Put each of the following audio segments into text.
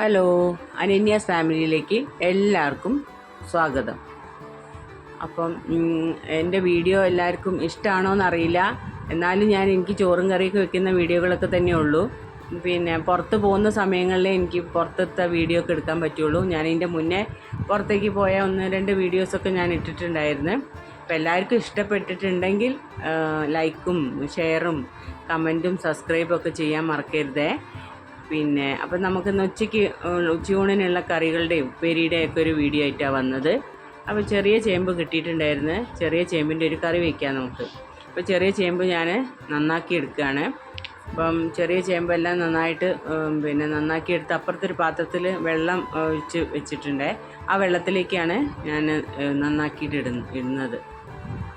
Hello Ananya ഫാമിലിയിലേക്ക് എല്ലാവർക്കും സ്വാഗതം. അപ്പം എന്റെ വീഡിയോ എല്ലാവർക്കും ഇഷ്ടമാണോ എന്നറിയില്ല എന്നാലും ഞാൻ എനിക്ക് ചോറും കറിയൊക്കെ വെക്കുന്ന വീഡിയോകളൊക്കെ തന്നെ ഉള്ളൂ. പിന്നെ പുറത്ത് പോകുന്ന സമയങ്ങളിൽ എനിക്ക് പുറത്തത്തെ വീഡിയോ ഒക്കെ എടുക്കാൻ പറ്റുള്ളൂ. ഞാൻ ഇതിന്റെ മുന്നേ പുറത്തേക്ക് പോയ ഒന്ന് രണ്ട് വീഡിയോസൊക്കെ ഞാൻ ഇട്ടിട്ടുണ്ടായിരുന്നു. അപ്പോൾ എല്ലാവർക്കും ഇഷ്ടപ്പെട്ടിട്ടുണ്ടെങ്കിൽ ലൈക്കും ഷെയറും കമന്റും സബ്സ്ക്രൈബും ഒക്കെ ചെയ്യാൻ മറക്കരുതേ. പിന്നെ അപ്പം നമുക്കിന്ന് ഉച്ചയ്ക്ക് ഉച്ചയൂണിനുള്ള കറികളുടെയും ഉപ്പേരിയുടെയൊക്കെ ഒരു വീഡിയോ ആയിട്ടാണ് വന്നത്. അപ്പോൾ ചെറിയ ചേമ്പ് കിട്ടിയിട്ടുണ്ടായിരുന്നു. ചെറിയ ചേമ്പിന്റെ ഒരു കറി വയ്ക്കാം നമുക്ക്. അപ്പോൾ ചെറിയ ചേമ്പ് ഞാൻ നന്നാക്കി എടുക്കുകയാണ്. അപ്പം ചെറിയ ചേമ്പെല്ലാം നന്നായിട്ട് പിന്നെ നന്നാക്കി എടുത്ത് അപ്പുറത്തൊരു പാത്രത്തിൽ വെള്ളം ഒഴിച്ച് വെച്ചിട്ടുണ്ട്. ആ വെള്ളത്തിലേക്കാണ് ഞാൻ നന്നാക്കിയിട്ട് ഇടുന്ന ഇടുന്നത്.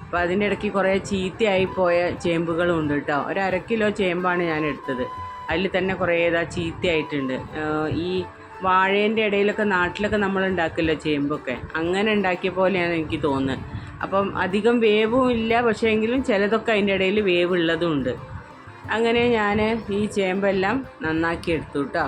അപ്പോൾ അതിന്റെ ഇടയ്ക്ക് കുറേ ചീത്തയായി പോയ ചേമ്പുകളും ഉണ്ട് കേട്ടോ. ഒരു അര കിലോ ചേമ്പാണ് ഞാൻ എടുത്തത് അതിൽ തന്നെ കുറേ ഇതാ ചീത്തയായിട്ടുണ്ട്. ഈ വാഴേന്റെ ഇടയിലൊക്കെ നാട്ടിലൊക്കെ നമ്മൾ ഉണ്ടാക്കില്ല ചേമ്പൊക്കെ? അങ്ങനെ ഉണ്ടാക്കിയ പോലെയാണ് എനിക്ക് തോന്നുന്നത്. അപ്പം അധികം വേവും ഇല്ല പക്ഷേ എങ്കിലും ചിലതൊക്കെ അതിന്റെ ഇടയിൽ വേവ് ഉള്ളതും ഉണ്ട്. അങ്ങനെ ഞാൻ ഈ ചേമ്പെല്ലാം നന്നാക്കി എടുത്തു കേട്ടോ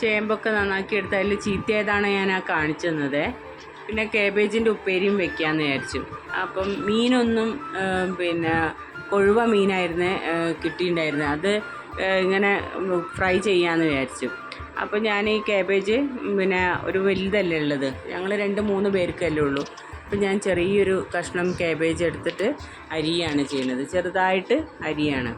ചേമ്പൊക്കെ നന്നാക്കി എടുത്ത് അതിൽ ചീത്തയായതാണ് ഞാൻ ആ കാണിച്ചു തന്നത് പിന്നെ കേബേജിന്റെ ഉപ്പേരിയും വെക്കാമെന്ന് വിചാരിച്ചു. അപ്പം മീനൊന്നും പിന്നെ കൊഴുവ മീനായിരുന്നു കിട്ടിയിട്ടുണ്ടായിരുന്നത് അത് ഇങ്ങനെ ഫ്രൈ ചെയ്യാമെന്ന് വിചാരിച്ചു. അപ്പോൾ ഞാൻ ഈ കേബേജ് പിന്നെ ഒരു വലുതല്ലേ ഉള്ളത്? ഞങ്ങൾ രണ്ട് മൂന്ന് പേർക്കല്ലേ ഉള്ളൂ. അപ്പം ഞാൻ ചെറിയൊരു കഷ്ണം കേബേജ് എടുത്തിട്ട് അരിയാണ് ചെയ്യുന്നത്. ചെറുതായിട്ട് അരിയാണ്.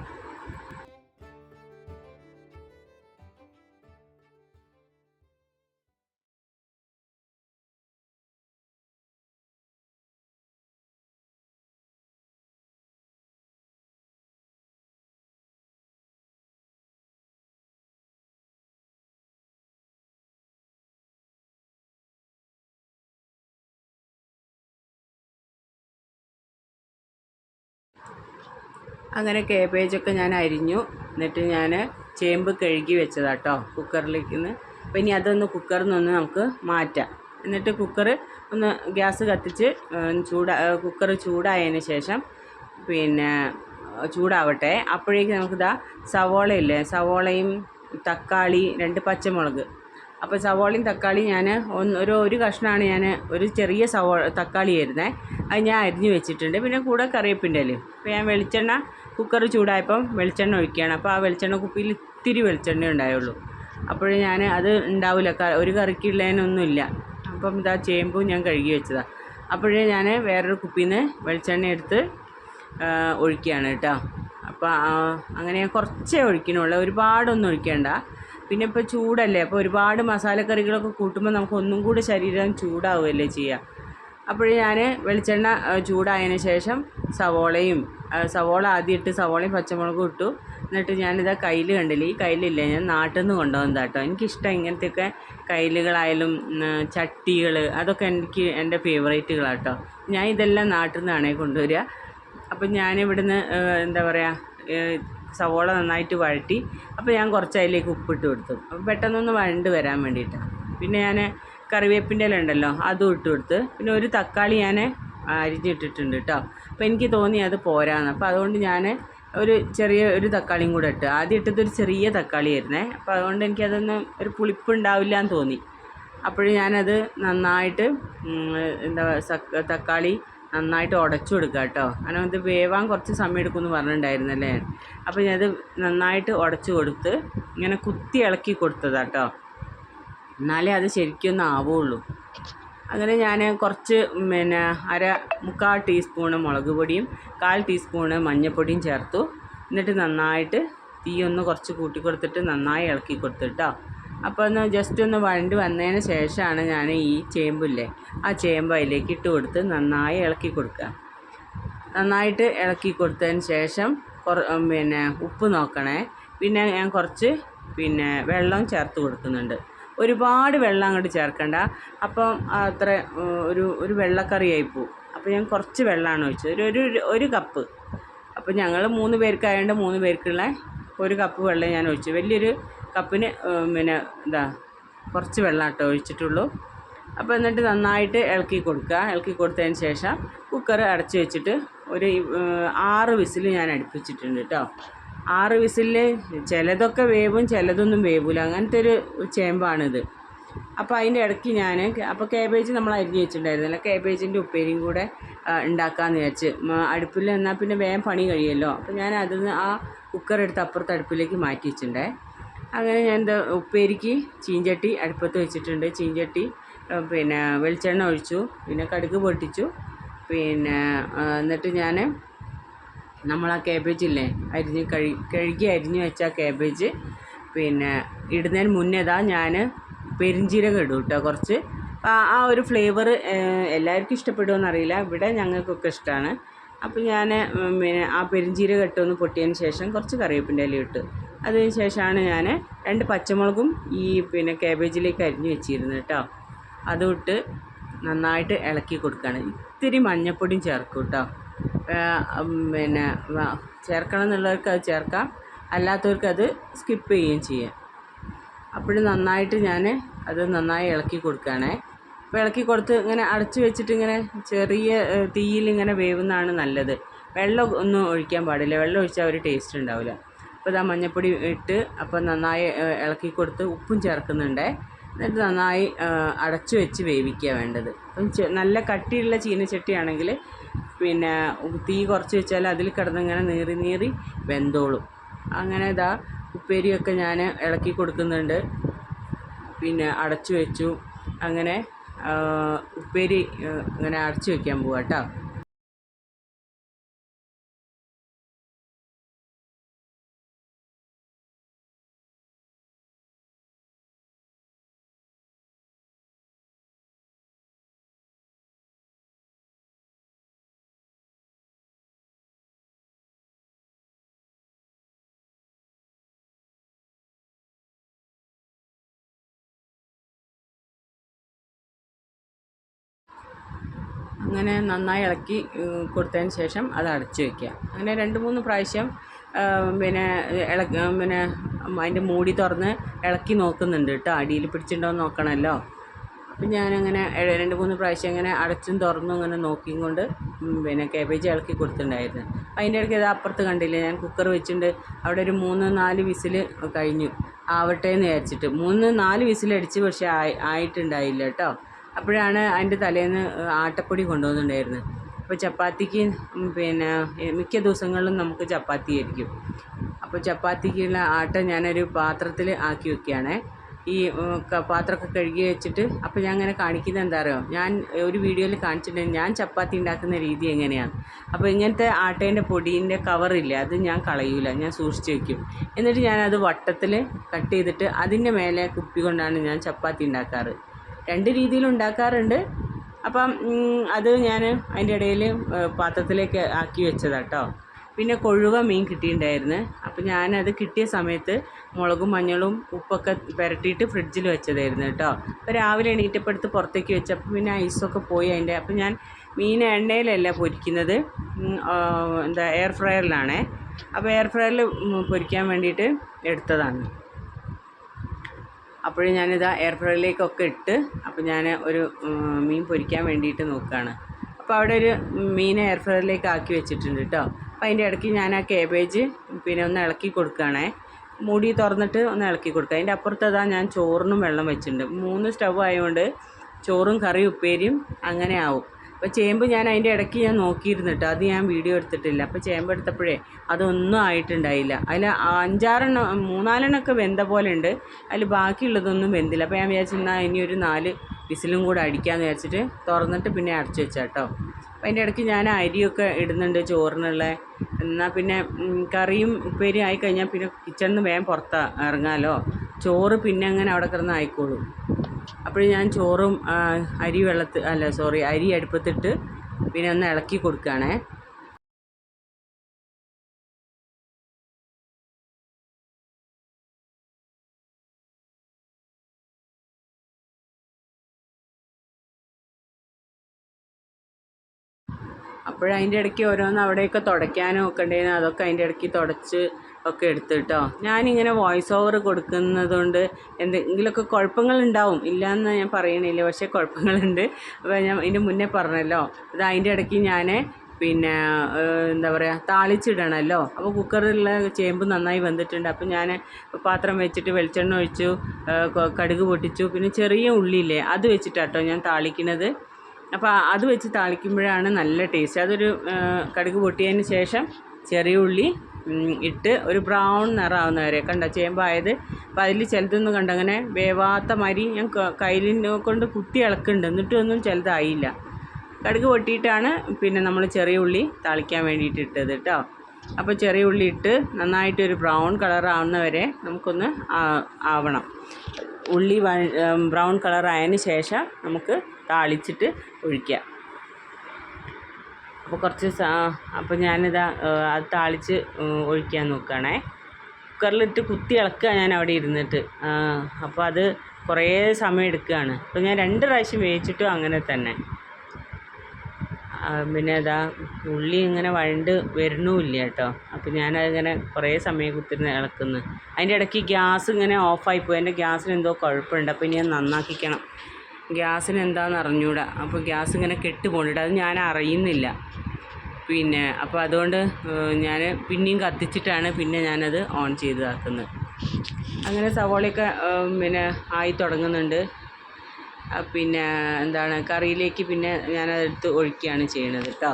അങ്ങനെ കേബേജൊക്കെ ഞാൻ അരിഞ്ഞു. എന്നിട്ട് ഞാൻ ചേമ്പ് കഴുകി വെച്ചതാട്ടോ കുക്കറിലേക്ക് അപ്പോൾ ഇനി അതൊന്ന് കുക്കറിൽ നിന്ന് നമുക്ക് മാറ്റാം. എന്നിട്ട് കുക്കർ ഒന്ന് ഗ്യാസ് കത്തിച്ച് ചൂടാ കുക്കർ ചൂടായതിന് ശേഷം പിന്നെ ചൂടാവട്ടെ. അപ്പോഴേക്ക് നമുക്കിതാ സവോളയില്ലേ സവോളയും തക്കാളി രണ്ട് പച്ചമുളക്. അപ്പോൾ സവോളയും തക്കാളി ഞാൻ ഒന്ന് ഒരു ഒരു കഷ്ണമാണ് ഞാൻ ഒരു ചെറിയ സവോ തക്കാളി ആയിരുന്നേ അത് ഞാൻ അരിഞ്ഞ് വെച്ചിട്ടുണ്ട്. പിന്നെ കൂടെ കറിവേപ്പിന്റെ അപ്പോൾ ഞാൻ വെളിച്ചെണ്ണ കുക്കർ ചൂടായപ്പം വെളിച്ചെണ്ണ ഒഴിക്കുകയാണ്. അപ്പോൾ ആ വെളിച്ചെണ്ണ കുപ്പിയിൽ ഇത്തിരി വെളിച്ചെണ്ണ ഉണ്ടായുള്ളൂ. അപ്പോൾ ഞാൻ അത് ഉണ്ടാവില്ല ഒരു കറിക്കുള്ളതിനൊന്നുമില്ല. അപ്പം ഇതാ ചേമ്പും ഞാൻ കഴുകി വെച്ചതാണ് അപ്പോഴേ ഞാൻ വേറൊരു കുപ്പിയിൽ നിന്ന് വെളിച്ചെണ്ണ എടുത്ത് ഒഴിക്കുകയാണ് കേട്ടോ. അപ്പോൾ അങ്ങനെ കുറച്ചേ ഒഴിക്കണുള്ളൂ ഒരുപാടൊന്നും ഒഴിക്കേണ്ട. പിന്നെ ഇപ്പോൾ ചൂടല്ലേ? അപ്പോൾ ഒരുപാട് മസാലക്കറികളൊക്കെ കൂട്ടുമ്പോൾ നമുക്ക് ഒന്നും കൂടി ശരീരം ചൂടാവുകയല്ലേ ചെയ്യുക? അപ്പോൾ ഞാൻ വെളിച്ചെണ്ണ ചൂടായതിന് ശേഷം സവോളയും സവോള ആദ്യം ഇട്ട് സവോളയും പച്ചമുളകും ഇട്ടു. എന്നിട്ട് ഞാനിതാ കയ്യിൽ കണ്ടില്ല ഈ കയ്യിലില്ല ഞാൻ നാട്ടിൽ നിന്ന് കൊണ്ടുവന്നതാണ് കേട്ടോ എനിക്കിഷ്ടം ഇങ്ങനത്തെയൊക്കെ കയ്യിലുകളായാലും ചട്ടികൾ അതൊക്കെ എനിക്ക് എന്റെ ഫേവറേറ്റുകളാണ് കേട്ടോ ഞാൻ ഇതെല്ലാം നാട്ടിൽ നിന്നാണ് കൊണ്ടുവരിക. അപ്പം ഞാനിവിടുന്ന് എന്താ പറയുക സവോള നന്നായിട്ട് വഴറ്റി അപ്പോൾ ഞാൻ കുറച്ച് അതിലേക്ക് ഉപ്പിട്ട് കൊടുത്തു. അപ്പോൾ പെട്ടെന്നൊന്ന് വഴണ്ട് വരാൻ വേണ്ടിയിട്ടാണ് പിന്നെ ഞാൻ കറിവേപ്പിന്റെ ഇല ഉണ്ടല്ലോ അതും ഇട്ട് കൊടുത്ത്. പിന്നെ ഒരു തക്കാളി ഞാൻ അരിഞ്ഞിട്ടിട്ടുണ്ട് കേട്ടോ. അപ്പോൾ എനിക്ക് തോന്നി അത് പോരാന്ന്. അപ്പോൾ അതുകൊണ്ട് ഞാൻ ഒരു ചെറിയ ഒരു തക്കാളിയും കൂടെ ഇട്ട്. ആദ്യം ഇട്ടത് ഒരു ചെറിയ തക്കാളി ആയിരുന്നേ. അപ്പോൾ അതുകൊണ്ട് എനിക്കതൊന്ന് ഒരു പുളിപ്പ് ഉണ്ടാവില്ല എന്ന് തോന്നി. അപ്പോൾ ഞാനത് നന്നായിട്ട് എന്താ തക്കാളി നന്നായിട്ട് ഉടച്ചു കൊടുക്കുക കേട്ടോ. കാരണം ഇത് വേവാൻ കുറച്ച് സമയം എടുക്കുമെന്ന് പറഞ്ഞിട്ടുണ്ടായിരുന്നല്ലേ. അപ്പോൾ ഞാനത് നന്നായിട്ട് ഉടച്ചു കൊടുത്ത് ഇങ്ങനെ കുത്തി ഇളക്കി കൊടുത്തതാ കേട്ടോ. എന്നാലേ അത് ശരിക്കൊന്നും ആവുള്ളൂ അങ്ങനെ ഞാൻ കുറച്ച് പിന്നെ അര മുക്കാൽ ടീസ്പൂണ് മുളക് പൊടിയും കാൽ ടീസ്പൂണ് മഞ്ഞൾപ്പൊടിയും ചേർത്തു. എന്നിട്ട് നന്നായിട്ട് തീ ഒന്ന് കുറച്ച് കൂട്ടി കൊടുത്തിട്ട് നന്നായി ഇളക്കി കൊടുത്തിട്ടോ അപ്പോൾ ഒന്ന് ജസ്റ്റ് ഒന്ന് വഴണ്ട് വന്നതിന് ശേഷമാണ് ഞാൻ ഈ ചേമ്പില്ലേ ആ ചേമ്പ് അതിലേക്ക് ഇട്ട് കൊടുത്ത് നന്നായി ഇളക്കി കൊടുക്കുക. നന്നായിട്ട് ഇളക്കി കൊടുത്തതിന് ശേഷം പിന്നെ ഉപ്പ് നോക്കണേ. പിന്നെ ഞാൻ കുറച്ച് പിന്നെ വെള്ളം ചേർത്ത് കൊടുക്കുന്നുണ്ട്. ഒരുപാട് വെള്ളം അങ്ങോട്ട് ചേർക്കണ്ട. അപ്പം അത്ര ഒരു ഒരു വെള്ളക്കറിയായി പോവും. അപ്പോൾ ഞാൻ കുറച്ച് വെള്ളമാണ് ഒഴിച്ചത്. ഒരു ഒരു ഒരു കപ്പ്. അപ്പോൾ ഞങ്ങൾ മൂന്ന് പേർക്കായതുകൊണ്ട് മൂന്ന് പേർക്കുള്ള ഒരു കപ്പ് വെള്ളം ഞാൻ ഒഴിച്ചു. വലിയൊരു കപ്പിന് പിന്നെ എന്താ കുറച്ച് വെള്ളം കേട്ടോ ഒഴിച്ചിട്ടുള്ളൂ. അപ്പോൾ എന്നിട്ട് നന്നായിട്ട് ഇളക്കി കൊടുക്കുക. ഇളക്കി കൊടുത്തതിന് ശേഷം കുക്കർ അടച്ച് വെച്ചിട്ട് ഒരു ആറ് വിസിൽ ഞാൻ അടുപ്പിച്ചിട്ടുണ്ട് കേട്ടോ. ആറ് വിസിലിൽ ചിലതൊക്കെ വേവും ചിലതൊന്നും വേവില്ല അങ്ങനത്തെ ഒരു ചേമ്പാണിത്. അപ്പോൾ അതിന്റെ ഇടയ്ക്ക് ഞാൻ അപ്പോൾ കാബേജ് നമ്മൾ അരിഞ്ഞ് വെച്ചിട്ടുണ്ടായിരുന്നില്ല കാബേജിന്റെ ഉപ്പേരിയും കൂടെ ഉണ്ടാക്കാമെന്ന് വിചാരിച്ച്. അടുപ്പിൽ എന്നാൽ പിന്നെ വേഗം പണി കഴിയുമല്ലോ അപ്പോൾ ഞാൻ അതിൽ നിന്ന് ആ കുക്കർ എടുത്ത് അപ്പുറത്ത് അടുപ്പിലേക്ക് മാറ്റി വെച്ചിട്ടുണ്ടേ. അങ്ങനെ ഞാൻ എന്താ ഉപ്പേരിക്ക് ചീഞ്ചട്ടി അടുപ്പത്ത് വെച്ചിട്ടുണ്ട്. ചീഞ്ചട്ടി പിന്നെ വെളിച്ചെണ്ണ ഒഴിച്ചു. പിന്നെ കടുക് പൊട്ടിച്ചു. പിന്നെ എന്നിട്ട് ഞാൻ നമ്മൾ ആ കാബേജ് ഇല്ലേ? അരിഞ്ഞ് കഴി കഴുകി അരിഞ്ഞ് വെച്ച കാബേജ് പിന്നെ ഇടുന്നതിന് മുന്നേതാ ഞാൻ പെരിഞ്ചീരകം ഇടും കേട്ടോ കുറച്ച്. ആ ഒരു ഫ്ലേവർ എല്ലാവർക്കും ഇഷ്ടപ്പെടുമോ അറിയില്ല. ഇവിടെ ഞങ്ങൾക്കൊക്കെ ഇഷ്ടമാണ് അപ്പോൾ ഞാൻ പിന്നെ ആ പെരിഞ്ചീരകം ഇട്ടൊന്ന് പൊട്ടിയതിന് ശേഷം കുറച്ച് കറിവേപ്പിന്റെ ഇല ഇട്ട്. അതിന് ശേഷമാണ് ഞാൻ രണ്ട് പച്ചമുളകും ഈ പിന്നെ കാബേജിലേക്ക് അരിഞ്ഞ് വെച്ചിരുന്നത് കേട്ടോ അതുമിട്ട് നന്നായിട്ട് ഇളക്കി കൊടുക്കുകയാണ് ഇത്തിരി മഞ്ഞൾപ്പൊടിയും ചേർക്കും കേട്ടോ പിന്നെ ചേർക്കണം എന്നുള്ളവർക്ക് അത് ചേർക്കാം. അല്ലാത്തവർക്ക് അത് സ്കിപ്പ് ചെയ്യുകയും ചെയ്യാം. അപ്പോഴും നന്നായിട്ട് ഞാൻ അത് നന്നായി ഇളക്കി കൊടുക്കുകയാണേ. അപ്പോൾ ഇളക്കി കൊടുത്ത് ഇങ്ങനെ അടച്ചു വെച്ചിട്ട് ഇങ്ങനെ ചെറിയ തീയിൽ ഇങ്ങനെ വേവുന്നതാണ് നല്ലത്. വെള്ളം ഒന്നും ഒഴിക്കാൻ പാടില്ല. വെള്ളം ഒഴിച്ചാൽ ഒരു ടേസ്റ്റ് ഉണ്ടാവില്ല. അപ്പോൾ ഇതാ മഞ്ഞൾപ്പൊടി ഇട്ട് അപ്പോൾ നന്നായി ഇളക്കി കൊടുത്ത് ഉപ്പും ചേർക്കുന്നുണ്ട്. എന്നിട്ട് നന്നായി അടച്ചു വെച്ച് വേവിക്കുക വേണ്ടത്. അപ്പം നല്ല കട്ടിയുള്ള ചീനച്ചട്ടിയാണെങ്കിൽ പിന്നെ തീ കുറച്ച് വെച്ചാൽ അതിൽ കിടന്നിങ്ങനെ നീറി നീറി വെന്തോളും. അങ്ങനെ ഇതാ ഉപ്പേരിയൊക്കെ ഞാൻ ഇളക്കി കൊടുക്കുന്നുണ്ട്. പിന്നെ അടച്ചു വെച്ചു. അങ്ങനെ ഉപ്പേരി അങ്ങനെ അടച്ചു വെക്കാൻ പോവാം കേട്ടോ അങ്ങനെ നന്നായി ഇളക്കി കൊടുത്തതിന് ശേഷം അത് അടച്ച് വയ്ക്കുക അങ്ങനെ രണ്ട് മൂന്ന് പ്രാവശ്യം പിന്നെ ഇള പിന്നെ അതിന്റെ മൂടി തുറന്ന് ഇളക്കി നോക്കുന്നുണ്ട് കേട്ടോ. അടിയിൽ പിടിച്ചിട്ടുണ്ടോ എന്ന് നോക്കണമല്ലോ. അപ്പം ഞാനങ്ങനെ രണ്ട് മൂന്ന് പ്രാവശ്യം ഇങ്ങനെ അടച്ചും തുറന്നും ഇങ്ങനെ നോക്കിയും കൊണ്ട് പിന്നെ കേബേജ് ഇളക്കി കൊടുത്തിട്ടുണ്ടായിരുന്നു. അതിന്റെ ഇടയ്ക്ക് ഇത് അപ്പുറത്ത് കണ്ടില്ലേ ഞാൻ കുക്കർ വെച്ചിട്ടുണ്ട്. അവിടെ ഒരു മൂന്ന് നാല് വിസിൽ കഴിഞ്ഞു. ആവട്ടെ എന്ന് വിചാരിച്ചിട്ട്. മൂന്ന് നാല് വിസിലടിച്ച് പക്ഷേ ആയി ആയിട്ടുണ്ടായില്ല കേട്ടോ. അപ്പോഴാണ് അതിന്റെ തലേന്ന് ആട്ടപ്പൊടി കൊണ്ടുവന്നിട്ടുണ്ടായിരുന്നത്. അപ്പോൾ ചപ്പാത്തിക്ക് പിന്നെ മിക്ക ദിവസങ്ങളിലും നമുക്ക് ചപ്പാത്തി ആയിരിക്കും. അപ്പോൾ ചപ്പാത്തിക്കുള്ള ആട്ട ഞാനൊരു പാത്രത്തിൽ ആക്കി വെക്കുകയാണേ. ഈ പാത്രമൊക്കെ കഴുകി വെച്ചിട്ട് അപ്പോൾ ഞാൻ അങ്ങനെ കാണിക്കുന്നത് എന്താ അറിയോ? ഞാൻ ഒരു വീഡിയോയിൽ കാണിച്ചിട്ടുണ്ട് ഞാൻ ചപ്പാത്തി ഉണ്ടാക്കുന്ന രീതി എങ്ങനെയാണ്? അപ്പോൾ ഇങ്ങനത്തെ ആട്ടേന്റെ പൊടീന്റെ കവറില്ല അത് ഞാൻ കളയൂല ഞാൻ സൂക്ഷിച്ച് വെക്കും. എന്നിട്ട് ഞാനത് വട്ടത്തിൽ കട്ട് ചെയ്തിട്ട് അതിന്റെ മേലെ കുപ്പി കൊണ്ടാണ് ഞാൻ ചപ്പാത്തി ഉണ്ടാക്കാറ്. രണ്ട് രീതിയിൽ ഉണ്ടാക്കാറുണ്ട്. അപ്പം അത് ഞാൻ അതിന്റെ ഇടയിൽ പാത്രത്തിലേക്ക് ആക്കി വെച്ചതാണ് കേട്ടോ പിന്നെ കൊഴുവ മീൻ കിട്ടിയിട്ടുണ്ടായിരുന്നു. അപ്പം ഞാനത് കിട്ടിയ സമയത്ത് മുളകും മഞ്ഞളും ഉപ്പൊക്കെ പുരട്ടിയിട്ട് ഫ്രിഡ്ജിൽ വെച്ചതായിരുന്നു കേട്ടോ. അപ്പോൾ രാവിലെ എണീറ്റപ്പെടുത്ത് പുറത്തേക്ക് വെച്ചപ്പോൾ പിന്നെ ഐസൊക്കെ പോയി അതിന്റെ അപ്പം ഞാൻ മീൻ എണ്ണയിലല്ല പൊരിക്കുന്നത്. എന്താ എയർ ഫ്രയറിലാണേ. അപ്പോൾ എയർ ഫ്രയറിൽ പൊരിക്കാൻ വേണ്ടിയിട്ട് എടുത്തതാണ്. അപ്പോഴും ഞാനിതാ എയർ ഫ്രൈയിലേക്കൊക്കെ ഇട്ട് അപ്പോൾ ഞാൻ ഒരു മീൻ പൊരിക്കാൻ വേണ്ടിയിട്ട് നോക്കുകയാണ് അപ്പോൾ അവിടെ ഒരു മീൻ എയർ ഫ്രൈയിലേക്ക് ആക്കി വെച്ചിട്ടുണ്ട് കേട്ടോ അപ്പോൾ അതിന്റെ ഇടയ്ക്ക് ഞാൻ ആ കേബേജ് പിന്നെ ഒന്ന് ഇളക്കി കൊടുക്കുകയാണേ. മൂടി തുറന്നിട്ട് ഒന്ന് ഇളക്കി കൊടുക്കുക. അതിന്റെ അപ്പുറത്തതാ ഞാൻ ചോറിനും വെള്ളം വെച്ചിട്ടുണ്ട്. മൂന്ന് സ്റ്റവ് ആയതുകൊണ്ട് ചോറും കറി ഉപ്പേരിയും അങ്ങനെ ആവും. അപ്പോൾ ചേമ്പ് ഞാൻ അതിന്റെ ഇടയ്ക്ക് ഞാൻ നോക്കിയിരുന്നു കേട്ടോ അത് ഞാൻ വീഡിയോ എടുത്തിട്ടില്ല. അപ്പോൾ ചേമ്പ് എടുത്തപ്പോഴേ അതൊന്നും ആയിട്ടുണ്ടായില്ല. അതിൽ അഞ്ചാറെണ്ണം മൂന്നാലെണ്ണമൊക്കെ വെന്ത പോലെ ഉണ്ട്. അതിൽ ബാക്കിയുള്ളതൊന്നും വെന്തില്ല. അപ്പോൾ ഞാൻ വിചാരിച്ചു എന്നാൽ ഇനി ഒരു നാല് വിസിലും കൂടെ അടിക്കാമെന്ന് വിചാരിച്ചിട്ട് തുറന്നിട്ട് പിന്നെ അടച്ചു വെച്ചാൽ കേട്ടോ അപ്പോൾ അതിന്റെ ഇടയ്ക്ക് ഞാൻ അരിയൊക്കെ ഇടുന്നുണ്ട് ചോറിനുള്ള. എന്നാൽ പിന്നെ കറിയും ഉപ്പേരി ആയിക്കഴിഞ്ഞാൽ പിന്നെ കിച്ചണിൽ നിന്ന് വേഗം പുറത്ത് ഇറങ്ങാമല്ലോ ചോറ് പിന്നെ അങ്ങനെ അവിടെ കിടന്ന് ആയിക്കോളും. അപ്പോൾ ഞാൻ ചോറും അരി വെള്ളത്ത് അല്ല സോറി അരി അടുപ്പത്തിട്ട് പിന്നെ ഒന്ന് ഇളക്കി കൊടുക്കുകയാണേ. അപ്പോഴതിന്റെ ഇടയ്ക്ക് ഓരോന്ന് അവിടെയൊക്കെ തുടയ്ക്കാനും ഒക്കെ ഉണ്ടായിരുന്നു അതൊക്കെ അതിന്റെ ഇടയ്ക്ക് തുടച്ച് ഒക്കെ എടുത്ത് കേട്ടോ ഞാനിങ്ങനെ വോയിസ് ഓവർ കൊടുക്കുന്നത് കൊണ്ട് എന്തെങ്കിലുമൊക്കെ കുഴപ്പങ്ങളുണ്ടാവും. ഇല്ലയെന്ന് ഞാൻ പറയണില്ല പക്ഷേ കുഴപ്പങ്ങളുണ്ട്. അപ്പോൾ ഞാൻ ഇതിന്റെ മുന്നേ പറഞ്ഞല്ലോ അത് അതിന്റെ ഇടയ്ക്ക് ഞാൻ പിന്നെ എന്താ പറയുക താളിച്ചിടണമല്ലോ അപ്പോൾ കുക്കറിലുള്ള ചേമ്പ് നന്നായി വെന്തിട്ടുണ്ട്. അപ്പോൾ ഞാൻ പാത്രം വെച്ചിട്ട് വെളിച്ചെണ്ണ ഒഴിച്ചു കടുക് പൊട്ടിച്ചു പിന്നെ ചെറിയ ഉള്ളിയില്ലേ അത് വെച്ചിട്ടാട്ടോ ഞാൻ താളിക്കുന്നത് അപ്പോൾ അത് വെച്ച് താളിക്കുമ്പോഴാണ് നല്ല ടേസ്റ്റ് അതൊരു കടുക് പൊട്ടിയതിന് ശേഷം ചെറിയ ഉള്ളി ഇട്ട് ഒരു ബ്രൗൺ നിറാവുന്ന വരെ. കണ്ട? ചേമ്പായത്. അപ്പോൾ അതിൽ ചിലതൊന്നും കണ്ട? അങ്ങനെ വേവാത്ത മാതിരി ഞാൻ കയ്യിലിനെ കൊണ്ട് കുത്തി ഇളക്കുന്നുണ്ട് എന്നിട്ടൊന്നും ചിലതായില്ല. കടുക് പൊട്ടിയിട്ടാണ് പിന്നെ നമ്മൾ ചെറിയ ഉള്ളി താളിക്കാൻ വേണ്ടിയിട്ട് ഇട്ടത് കേട്ടോ അപ്പോൾ ചെറിയ ഉള്ളി ഇട്ട് നന്നായിട്ട് ഒരു ബ്രൗൺ കളർ ആവുന്ന വരെ നമുക്കൊന്ന് ആവണം. ഉള്ളി ബ്രൗൺ കളർ ശേഷം നമുക്ക് താളിച്ചിട്ട് ഒഴിക്കാം. അപ്പോൾ കുറച്ച് അപ്പോൾ ഞാനിതാ അത് താളിച്ച് ഒഴിക്കാൻ നോക്കുകയാണേ. കുക്കറിലിട്ട് കുത്തി ഇളക്കുക ഞാൻ അവിടെ ഇരുന്നിട്ട്. അപ്പോൾ അത് കുറേ സമയം എടുക്കുകയാണ്. അപ്പോൾ ഞാൻ രണ്ട് പ്രാവശ്യം വേവിച്ചിട്ടും അങ്ങനെ തന്നെ. പിന്നെ അതാ ഉള്ളി ഇങ്ങനെ വഴണ്ട് വരണമില്ല കേട്ടോ. അപ്പോൾ ഞാനതിങ്ങനെ കുറേ സമയം കുത്തിരുന്ന് ഇളക്കുന്നു. അതിന്റെ ഇടയ്ക്ക് ഗ്യാസ് ഇങ്ങനെ ഓഫായി പോയി. എന്റെ ഗ്യാസിന് എന്തോ കുഴപ്പമുണ്ട്. അപ്പോൾ ഇനി ഞാൻ നന്നാക്കിക്കണം. ഗ്യാസിന് എന്താണെന്ന് അറിഞ്ഞൂടാ അപ്പോൾ ഗ്യാസ് ഇങ്ങനെ കെട്ട് പോകുന്നുണ്ട് അത് ഞാൻ അറിയുന്നില്ല പിന്നെ അപ്പോൾ അതുകൊണ്ട് ഞാൻ പിന്നെയും കത്തിച്ചിട്ടാണ് പിന്നെ ഞാനത് ഓൺ ചെയ്തതാക്കുന്നത്. അങ്ങനെ സവോളയൊക്കെ പിന്നെ ആയി തുടങ്ങുന്നുണ്ട്. പിന്നെ എന്താണ് കറിയിലേക്ക് പിന്നെ ഞാനതെടുത്ത് ഒഴിക്കുകയാണ് ചെയ്യണത്. കേട്ടോ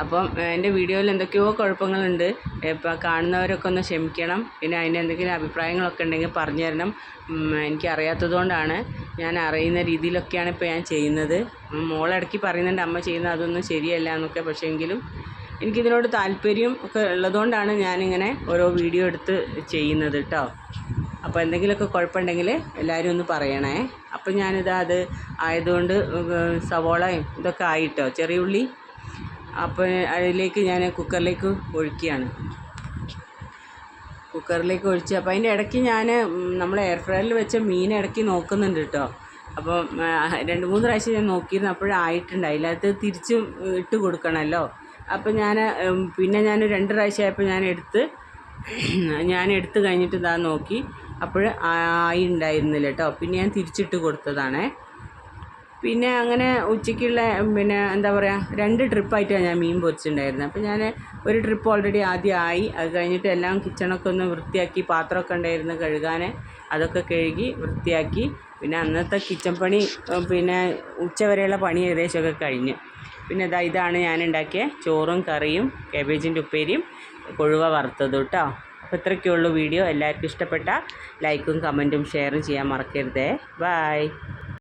അപ്പം എന്റെ വീഡിയോയിൽ എന്തൊക്കെയോ കുഴപ്പങ്ങളുണ്ട്. ഇപ്പം കാണുന്നവരൊക്കെ ഒന്ന് ക്ഷമിക്കണം. പിന്നെ അതിന് എന്തെങ്കിലും അഭിപ്രായങ്ങളൊക്കെ ഉണ്ടെങ്കിൽ പറഞ്ഞു തരണം. എനിക്ക് അറിയാത്തതുകൊണ്ടാണ് ഞാൻ അറിയുന്ന രീതിയിലൊക്കെയാണ് ഇപ്പോൾ ഞാൻ ചെയ്യുന്നത്. മോളിടയ്ക്ക് പറയുന്നുണ്ട് അമ്മ ചെയ്യുന്ന അതൊന്നും ശരിയല്ല എന്നൊക്കെ. പക്ഷേ എങ്കിലും എനിക്കിതിനോട് താല്പര്യം ഒക്കെ ഉള്ളതുകൊണ്ടാണ് ഞാനിങ്ങനെ ഓരോ വീഡിയോ എടുത്ത് ചെയ്യുന്നത് കേട്ടോ അപ്പോൾ എന്തെങ്കിലുമൊക്കെ കുഴപ്പമുണ്ടെങ്കിൽ എല്ലാവരും ഒന്ന് പറയണേ. അപ്പം ഞാനിത് അത് ആയതുകൊണ്ട് സവോളയും ഇതൊക്കെ ആയിട്ടോ? ചെറിയ ഉള്ളി? അപ്പോൾ അതിലേക്ക് ഞാൻ കുക്കറിലേക്ക് ഒഴിക്കുകയാണ്. കുക്കറിലേക്ക് ഒഴിച്ച് അപ്പോൾ അതിന്റെ ഇടയ്ക്ക് ഞാൻ നമ്മൾ എയർ ഫ്രയറിൽ വെച്ച മീൻ ഇടയ്ക്ക് നോക്കുന്നുണ്ട് കേട്ടോ. അപ്പോൾ രണ്ട് മൂന്ന് പ്രാവശ്യം ഞാൻ നോക്കിയിരുന്നു. അപ്പോഴായിട്ടുണ്ടായില്ല അത് തിരിച്ചും ഇട്ട് കൊടുക്കണമല്ലോ. അപ്പോൾ ഞാൻ പിന്നെ ഞാൻ രണ്ട് പ്രാവശ്യമായപ്പോൾ ഞാൻ എടുത്ത് ഞാൻ എടുത്ത് കഴിഞ്ഞിട്ട് ഇതാ നോക്കി. അപ്പോൾ ആയി ഉണ്ടായിരുന്നില്ല കേട്ടോ. പിന്നെ ഞാൻ തിരിച്ചിട്ട് കൊടുത്തതാണേ. പിന്നെ അങ്ങനെ ഉച്ചയ്ക്കുള്ള പിന്നെ എന്താ പറയുക രണ്ട് ട്രിപ്പായിട്ടാണ് ഞാൻ മീൻ പൊരിച്ചിട്ടുണ്ടായിരുന്നത് അപ്പോൾ ഞാൻ ഒരു ട്രിപ്പ് ഓൾറെഡി ആദ്യം ആയി. അത് കഴിഞ്ഞിട്ട് എല്ലാം കിച്ചണൊക്കെ ഒന്ന് വൃത്തിയാക്കി പാത്രമൊക്കെ ഉണ്ടായിരുന്നു കഴുകാൻ അതൊക്കെ കഴുകി വൃത്തിയാക്കി. പിന്നെ അന്നത്തെ കിച്ചൺ പണി പിന്നെ ഉച്ചവരെയുള്ള പണി ഏകദേശമൊക്കെ കഴിഞ്ഞു. പിന്നെ ഇതാ ഇതാണ് ഞാൻ ഉണ്ടാക്കിയ ചോറും കറിയും കാബേജിന്റെ ഉപ്പേരിയും കൊഴുവ വറുത്തത് കേട്ടോ അപ്പോൾ ഇത്രയൊക്കെയുള്ളൂ വീഡിയോ. എല്ലാവർക്കും ഇഷ്ടപ്പെട്ട ലൈക്കും കമന്റും ഷെയറും ചെയ്യാൻ മറക്കരുതേ. ബായ്